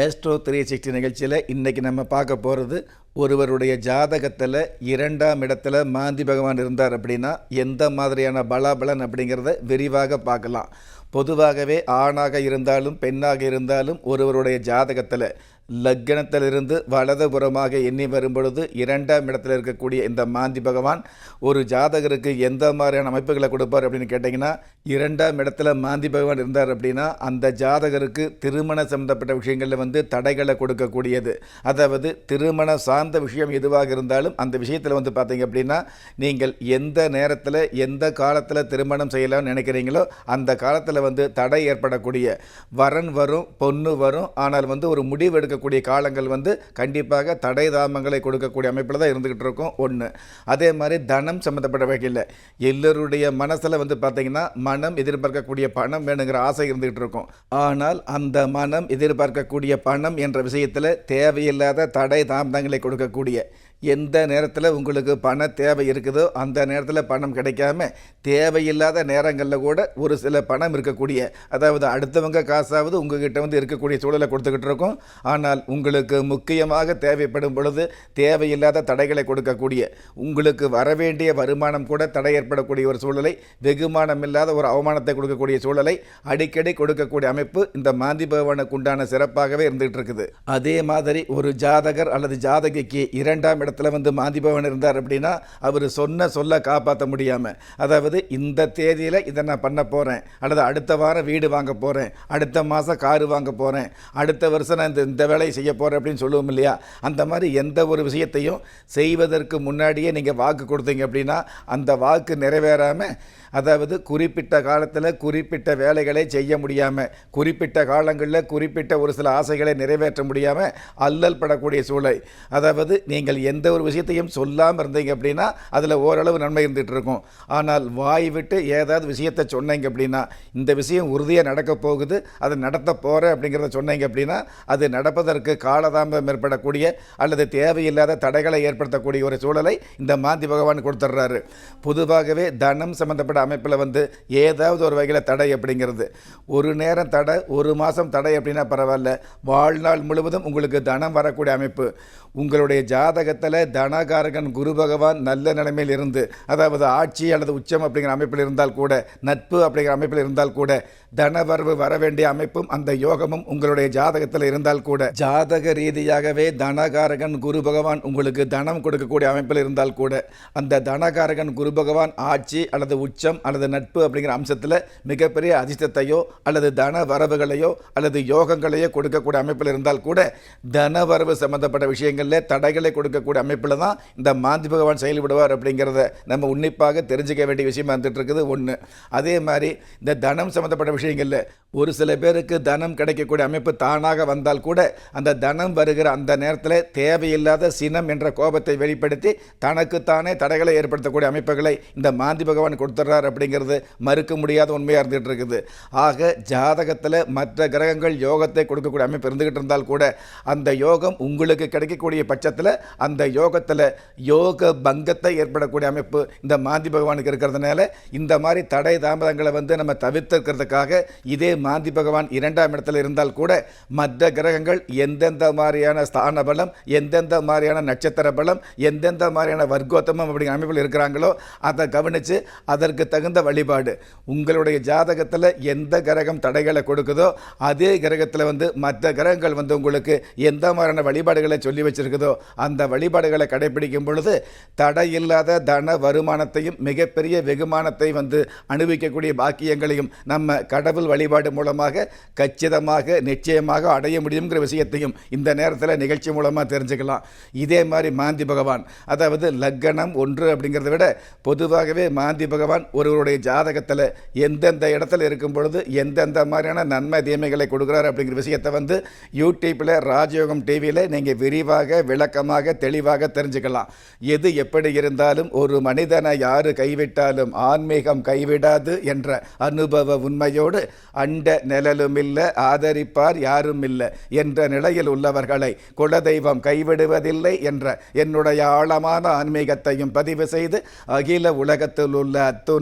Astro three sixty நிகழ்ச்சியில் இன்றைக்கி நம்ம பார்க்க போகிறது ஒருவருடைய ஜாதகத்தில் இரண்டாம் இடத்துல மாந்தி பகவான் இருந்தார் அப்படின்னா எந்த மாதிரியான பலாபலன் அப்படிங்கிறத விரிவாக பார்க்கலாம். பொதுவாகவே ஆணாக இருந்தாலும் பெண்ணாக இருந்தாலும் ஒருவருடைய ஜாதகத்தில் லக்னத்திலிருந்து வலதுபுறமாக எண்ணி வரும்பொழுது இரண்டாம் இடத்தில் இருக்கக்கூடிய இந்த மாந்தி பகவான் ஒரு ஜாதகருக்கு எந்த மாதிரியான அமைப்புகளை கொடுப்பார் அப்படின்னு கேட்டிங்கன்னா இரண்டாம் இடத்துல மாந்தி பகவான் இருந்தார் அப்படின்னா அந்த ஜாதகருக்கு திருமண சம்மந்தப்பட்ட விஷயங்களில் வந்து தடைகளை கொடுக்கக்கூடியது. அதாவது திருமண சார்ந்த விஷயம் எதுவாக இருந்தாலும் அந்த விஷயத்தில் வந்து பார்த்தீங்க அப்படின்னா நீங்கள் எந்த நேரத்தில் எந்த காலத்தில் திருமணம் செய்யலாம்னு நினைக்கிறீங்களோ அந்த காலத்தில் வந்து தடை ஏற்படக்கூடிய வரன் வரும் பொண்ணு வரும் ஆனால் வந்து ஒரு முடிவு எடுக்க இருக்கக்கூடிய காலங்கள் வந்து கண்டிப்பாக தடை தாமங்களை கொடுக்கக்கூடிய அமைப்பில் தான் இருந்துக்கிட்டு இருக்கும் ஒன்று அதே மாதிரி தனம் சம்மந்தப்பட்ட வகையில் எல்லோருடைய மனசில் வந்து பார்த்திங்கன்னா மனம் எதிர்பார்க்கக்கூடிய பணம் வேணுங்கிற ஆசை இருந்துக்கிட்டு இருக்கும். ஆனால் அந்த மனம் எதிர்பார்க்கக்கூடிய பணம் என்ற விஷயத்தில் தேவையில்லாத தடை தாமதங்களை கொடுக்கக்கூடிய எந்த நேரத்தில் உங்களுக்கு பண தேவை இருக்குதோ அந்த நேரத்தில் பணம் கிடைக்காம தேவையில்லாத நேரங்களில் கூட ஒரு சில பணம் இருக்கக்கூடிய அதாவது அடுத்தவங்க காசாவது உங்ககிட்ட வந்து இருக்கக்கூடிய சூழலை கொடுத்துக்கிட்டு இருக்கோம். ஆனால் உங்களுக்கு முக்கியமாக தேவைப்படும் பொழுது தேவையில்லாத தடைகளை கொடுக்கக்கூடிய உங்களுக்கு வரவேண்டிய வருமானம் கூட தடை ஏற்படக்கூடிய ஒரு சூழலை வெகுமானம் இல்லாத ஒரு அவமானத்தை கொடுக்கக்கூடிய சூழலை அடிக்கடி கொடுக்கக்கூடிய அமைப்பு இந்த மாந்தி பகவானுக்கு உண்டான சிறப்பாகவே இருந்துகிட்டு இருக்குது. அதே மாதிரி ஒரு ஜாதகர் அல்லது ஜாதகிக்கு இரண்டாம் இடத்துல வந்து மாதிபவன் இருந்தார் அப்படின்னா அவர் சொன்ன சொல்ல காப்பாற்ற முடியாமல் அதாவது இந்த தேதியில் இதை நான் பண்ண போகிறேன் அல்லது அடுத்த வாரம் வீடு வாங்க போகிறேன் அடுத்த மாதம் காரு வாங்க போகிறேன் அடுத்த வருஷம் நான் இந்த இந்த வேலையை செய்ய போகிறேன் அப்படின்னு சொல்லுவோம் இல்லையா? அந்த மாதிரி எந்த ஒரு விஷயத்தையும் செய்வதற்கு முன்னாடியே நீங்கள் வாக்கு கொடுத்தீங்க அப்படின்னா அந்த வாக்கு நிறைவேறாமல் அதாவது குறிப்பிட்ட காலத்தில் குறிப்பிட்ட வேலைகளை செய்ய முடியாமல் குறிப்பிட்ட காலங்களில் குறிப்பிட்ட ஒரு சில ஆசைகளை நிறைவேற்ற முடியாமல் அல்லல் படக்கூடிய சூழல். அதாவது நீங்கள் எந்த ஒரு விஷயத்தையும் சொல்லாமல் இருந்தீங்க அப்படின்னா அதில் ஓரளவு நன்மை இருந்துகிட்டு இருக்கும். ஆனால் வாய் விட்டு ஏதாவது விஷயத்தை சொன்னீங்க அப்படின்னா இந்த விஷயம் உறுதியாக நடக்க போகுது அதை நடத்த போகிறேன் அப்படிங்கிறத சொன்னீங்க அப்படின்னா அது நடப்பதற்கு காலதாமதம் ஏற்படக்கூடிய அல்லது தேவையில்லாத தடைகளை ஏற்படுத்தக்கூடிய ஒரு சூழலை இந்த மாந்தி பகவான் கொடுத்துட்றாரு பொதுவாகவே தனம் சம்மந்தப்பட்ட அமைப்பில் வந்து ஏதாவது ஒரு வகையில் தடை அப்படிங்கிறது. ஒரு நேரம் தடை ஒரு மாதம் தடை அப்படின்னா பரவாயில்ல. வாழ்நாள் முழுவதும் உங்களுக்கு தனம் வரக்கூடிய அமைப்பு. உங்களுடைய ஜாதகத்தில் தனகாரகன் குரு பகவான் நல்ல நிலைமையில் இருந்து அதாவது ஆட்சி அல்லது உச்சம் அப்படிங்கிற அமைப்பில் இருந்தால் கூட நட்பு அப்படிங்கிற அமைப்பில் இருந்தால் கூட தனவரவு வர வேண்டிய அமைப்பும் அந்த யோகமும் உங்களுடைய ஜாதகத்தில் இருந்தால் கூட ஜாதக ரீதியாகவே தனகாரகன் குரு பகவான் உங்களுக்கு தனம் கொடுக்கக்கூடிய அமைப்பில் இருந்தால் கூட அந்த தனகாரகன் குரு பகவான் ஆட்சி அல்லது உச்சம் அல்லது நட்பு அப்படிங்கிற அம்சத்தில் மிகப்பெரிய அதிர்ஷ்டத்தையோ அல்லது தன வரவுகளையோ அல்லது யோகங்களையோ கொடுக்கக்கூடிய அமைப்பில் இருந்தால் கூட தன வரவு சம்பந்தப்பட்ட விஷயங்களில் தடைகளை கொடுக்கக்கூடிய அமைப்பில் தான் இந்த மாந்தி பகவான் செயல்படுவார் அப்படிங்கிறத நம்ம உன்னிப்பாக தெரிஞ்சுக்க வேண்டிய விஷயமா இருந்துட்டு இருக்குது ஒன்று அதே மாதிரி இந்த தனம் சம்மந்தப்பட்ட விஷயங்களில் ஒரு சில பேருக்கு தனம் கிடைக்கக்கூடிய அமைப்பு தானாக வந்தால் கூட அந்த தனம் வருகிற அந்த நேரத்தில் தேவையில்லாத சினம் என்ற கோபத்தை வெளிப்படுத்தி தனக்குத்தானே தடைகளை ஏற்படுத்தக்கூடிய அமைப்புகளை இந்த மாந்தி பகவான் கொடுத்துட்றார் அப்படிங்கிறது மறுக்க முடியாத உண்மையாக இருந்துகிட்டு இருக்குது. ஆக ஜாதகத்தில் மற்ற கிரகங்கள் யோகத்தை கொடுக்கக்கூடிய அமைப்பு இருந்துகிட்டு இருந்தால் கூட அந்த யோகம் உங்களுக்கு கிடைக்கக்கூடிய பட்சத்தில் அந்த யோகத்தில் யோக பங்கத்தை ஏற்படக்கூடிய அமைப்பு இந்த மாந்தி பகவானுக்கு இருக்கிறதுனால இந்த மாதிரி தடை தாமதங்களை வந்து நம்ம தவிர்த்திருக்கிறதுக்காக இதே மாந்தி பகவான் இரண்டாம் இடத்துல இருந்தால் கூட மற்ற கிரகங்கள் எந்தெந்த மாதிரியான ஸ்தான பலம் எந்தெந்த மாதிரியான நட்சத்திர பலம் எந்தெந்த மாதிரியான வர்க்கோத்தமம் அப்படிங்கிற அமைப்பில் இருக்கிறாங்களோ அதை கவனித்து அதற்கு தகுந்த வழிபாடு. உங்களுடைய ஜாதகத்தில் எந்த கிரகம் தடைகளை கொடுக்குதோ அதே கிரகத்தில் வந்து மற்ற கிரகங்கள் வந்து உங்களுக்கு எந்த மாதிரியான வழிபாடுகளை சொல்லி வச்சுருக்குதோ அந்த வழிபாடுகளை கடைபிடிக்கும் பொழுது தடையில்லாத தன வருமானத்தையும் மிகப்பெரிய வெகுமானத்தை வந்து அனுபவிக்கக்கூடிய பாக்கியங்களையும் நம்ம கடவுள் வழிபாடு மூலமாக கச்சிதமாக நிச்சயமாக அடைய முடியுங்கிற விஷயத்தையும் இந்த நேரத்தில் நிகழ்ச்சி மூலமாக தெரிஞ்சுக்கலாம். இதே மாதிரி மாந்தி பகவான் அதாவது லக்கணம் ஒன்று அப்படிங்கிறத விட பொதுவாகவே மாந்தி பகவான் ஒருவருடைய ஜாதகத்தில் எந்தெந்த இடத்துல இருக்கும் பொழுது எந்தெந்த மாதிரியான நன்மை தீமைகளை கொடுக்குறாரு அப்படிங்கிற விஷயத்தை வந்து யூடியூப்பில் ராஜயோகம் டிவியில் நீங்கள் விரிவாக விளக்கமாக தெளிவாக தெரிஞ்சுக்கலாம். எது எப்படி இருந்தாலும் ஒரு மனிதனை யார் கைவிட்டாலும் ஆன்மீகம் கைவிடாது என்ற அனுபவ உண்மையோடு அண்ட நிழலும் இல்லை ஆதரிப்பார் யாரும் இல்லை என்ற நிலையில் உள்ளவர்களை குலதெய்வம் கைவிடுவதில்லை என்ற என்னுடைய ஆழமான ஆன்மீகத்தையும் பதிவு செய்து அகில உலகத்தில் உள்ள அத்துண